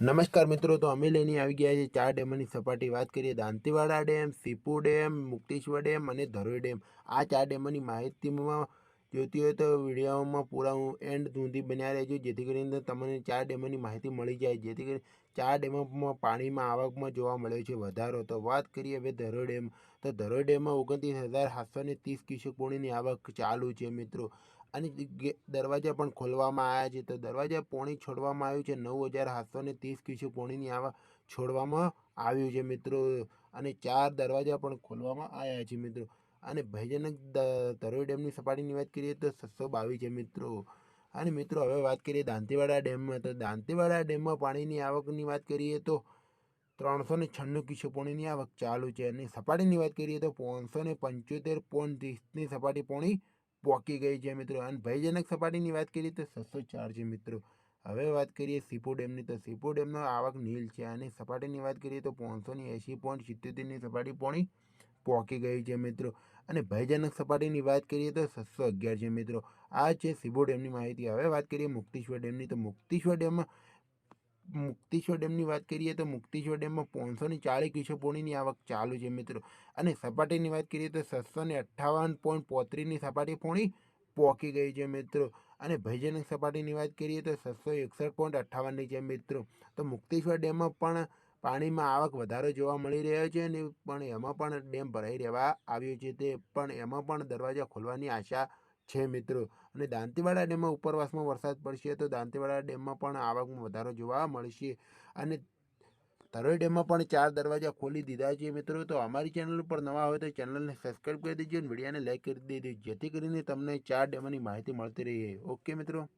નમસ્કાર મિત્રો, તો અમે લઈને આવી ગયા છે ચાર ડેમોની સપાટી. વાત કરીએ Dantiwada dam, Sipu dam, Mukteshwar dam અને ધરોઈ ડેમ. આ ચાર ડેમોની માહિતીમાં જોતી હોય તો વિડીયોમાં પૂરા એન્ડ સુધી બન્યા રહેજો. જેથી કરીને તમને ચાર ડેમોની માહિતી મળી જાય. જેથી કરીને ચાર ડેમોમાં પાણીમાં આવકમાં જોવા મળ્યો છે વધારો. તો વાત કરીએ હવે ધરો ડેમ તો ધરો ડેમમાં ઓગણત્રીસ હજાર સાતસો ને ત્રીસ ક્યુસેક પાણીની આવક ચાલુ છે મિત્રો. અને દરવાજા પણ ખોલવામાં આવ્યા છે. તો દરવાજા પોણી છોડવામાં આવ્યું છે. નવ હજાર સાતસો ને ત્રીસ ક્યુસેક પોણીની આવા છોડવામાં આવ્યું છે મિત્રો. અને ચાર દરવાજા પણ ખોલવામાં આવ્યા છે મિત્રો. અને ભયજનક તરોઈ ડેમની સપાટીની વાત કરીએ તો છસો બાવીસ છે મિત્રો. અને મિત્રો, હવે વાત કરીએ દાંતીવાડા ડેમમાં. તો દાંતેવાડા ડેમમાં પાણીની આવકની વાત કરીએ તો ત્રણસો ને છન્નું ક્યુસેક પોણીની આવક ચાલુ છે. અને સપાટીની વાત કરીએ તો પાંચસો ને પંચોતેર પોઈન્ટ ત્રીસની સપાટી પોણી પોકી ગઈ છે મિત્રો. અને ભયજનક સપાટીની વાત કરીએ તો છસો ચાર છે મિત્રો. હવે વાત કરીએ સીપો ડેમની. તો સીપો ડેમનો આવક નીલ છે અને સપાટીની વાત કરીએ તો પાંચસોની એંસી પોઈન્ટ સિત્તોતેરની સપાટી પોણી પહોંચી ગયું છે મિત્રો. અને ભયજનક સપાટીની વાત કરીએ તો છસો અગિયાર છે મિત્રો. આ છે સિબો ડેમની માહિતી. હવે વાત કરીએ મુક્તિશ્વર ડેમની. તો મુક્તિશ્વર ડેમમાં, મુક્તિશ્વર ડેમની વાત કરીએ તો મુક્તિશ્વર ડેમમાં પાંચસો ને ચાલીસ ક્યુસેક પોણીની આવક ચાલુ છે મિત્રો. અને સપાટીની વાત કરીએ તો છસો ને અઠ્ઠાવન પોઈન્ટ પોત્રીસની સપાટી પોણી પહોંચી ગઈ છે મિત્રો. અને ભયજનક સપાટીની વાત કરીએ તો છસો એકસઠ પોઈન્ટ અઠ્ઠાવનની છે મિત્રો. તો મુક્તિશ્વર ડેમમાં પણ પાણીમાં આવક વધારો જોવા મળી રહ્યો છે અને પણ એમાં પણ ડેમ ભરાઈ રહેવા આવ્યો છે તે પણ એમાં પણ દરવાજા ખોલવાની આશા છે મિત્રો. અને દાંતીવાડા ડેમમાં ઉપરવાસમાં વરસાદ પડશે તો દાંતીવાડા ડેમમાં પણ આવકમાં વધારો જોવા મળશે. અને તરોઈ ડેમમાં પણ ચાર દરવાજા ખોલી દીધા છે મિત્રો. તો અમારી ચેનલ ઉપર નવા હોય તો ચેનલને સબસ્ક્રાઈબ કરી દેજો અને વિડીયોને લાઈક કરી દેજો જેથી કરીને તમને ચાર ડેમોની માહિતી મળતી રહે. ઓકે મિત્રો?